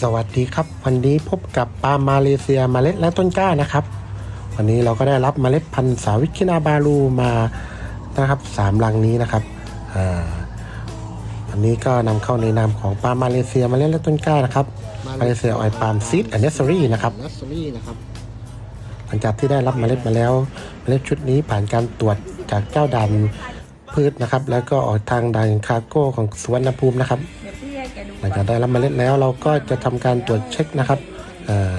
สวัสดีครับวันนี้พบกับปาล์มมาเลเซียเมล็ดและต้นกล้านะครับ วันนี้เราก็ได้รับเมล็ดพันธุ์สาวิคินาบาลูมานะครับสามลังนี้นะครับอ่าวันนี้ก็นำเข้าในนามของปาล์มมาเลเซียเมล็ดและต้นกล้านะครับมาเลเซียออยปาล์มซีดแอนเนสซอรี่นะครับนัสซอรี่นะครับหลังจากที่ได้รับเมล็ดมาแล้วเมล็ดชุดนี้ผ่านการตรวจจากเจ้าด่านพืชนะครับ แล้วก็ออกทางด่านคาร์โก้ของสวนภูมินะครับเดี๋ยวพี่ให้แกดูหลังจากได้รับเมล็ดแล้วเราก็จะทำการตรวจเช็คนะครับอ่า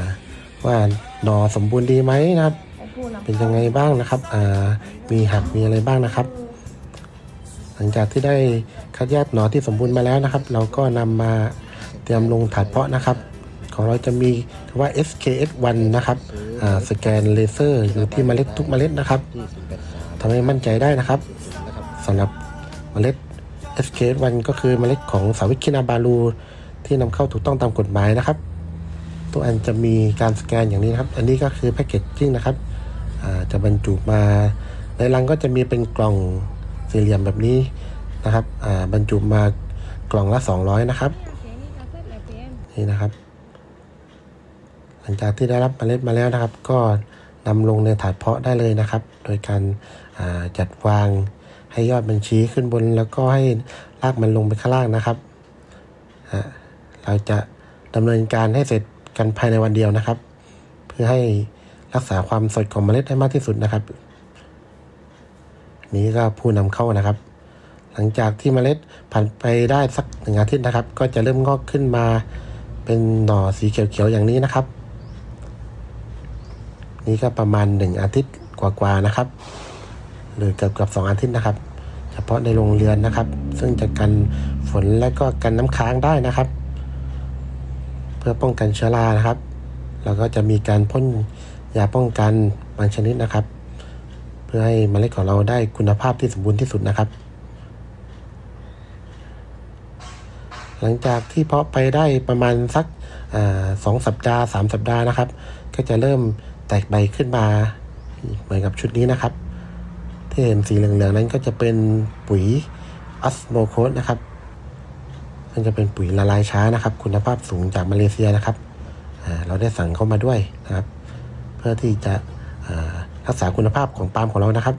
ว่าหน่อสมบูรณ์ดีไหมนะครับไอ้ผู้นำเป็นยังไงบ้างนะครับอ่ามีหักมีอะไรบ้างนะครับ หลังจากที่ได้คัดแยกหน่อที่สมบูรณ์มาแล้วนะครับ เราก็นำมาเตรียมลงถาดเพาะนะครับ ของเราจะมีคำว่า SKS1 นะครับอ่าสแกนเลเซอร์อยู่ที่เมล็ดทุกเมล็ดนะครับที่ศูนย์แปดสามทำให้มั่นใจได้นะครับนะครับสำหรับเมล็ด SK1 ก็คือเมล็ดของสาวิคินาบาลูที่นำเข้าถูกต้องตามกฎหมายนะครับ ตัวอันจะมีการสแกนอย่างนี้นะครับ อันนี้ก็คือแพคเกจจิ้งนะครับจะบรรจุมา ในรังก็จะมีเป็นกล่องสี่เหลี่ยมแบบนี้นะครับบรรจุมากล่องละ 200 นะครับนี่คาเฟ่เลยเจนนี่นะครับ หลังจากที่ได้รับเมล็ดมาแล้วนะครับ ก็นำลงในถาดเพาะได้เลยนะครับ โดยการจัดวาง ให้ยอดมันชี้ขึ้นบน แล้วก็ให้รากมันลงไปข้างล่างนะครับ เราจะดำเนินการให้เสร็จกันภายในวันเดียวนะครับ เพื่อให้รักษาความสดของเมล็ดให้มากที่สุดนะครับ นี้ก็ผู้นำเข้านะครับ หลังจากที่เมล็ดผ่านไปได้สักหนึ่งอาทิตย์นะครับ ก็จะเริ่มงอกขึ้นมาเป็นหน่อสีเขียวๆอย่างนี้นะครับ นี่ก็ประมาณหนึ่งอาทิตย์กว่าๆนะครับ หรือเกือบกับสองอาทิตย์นะครับ เฉพาะในโรงเรือนนะครับ ซึ่งจะกันฝนและก็กันน้ำค้างได้นะครับ เพื่อป้องกันเชื้อรานะครับแล้วก็จะมีการพ่นยาป้องกันบางชนิดนะครับ เพื่อให้เมล็ดของเราได้คุณภาพที่สมบูรณ์ที่สุดนะครับ หลังจากที่เพาะไปได้ประมาณสักอสองสัปดาห์สามสัปดาห์นะครับ ก็จะเริ่มแตกใบขึ้นมาเหมือนกับชุดนี้นะครับ ที่เห็นสีเหลืองๆนั้นก็จะเป็นปุ๋ยอัสโมโคสนะครับมันจะเป็นปุ๋ยละลายช้านะครับ คุณภาพสูงจากมาเลเซียนะครับเราได้สั่งเข้ามาด้วยนะครับ เพื่อที่จะรักษาคุณภาพของปาล์มของเรานะครับ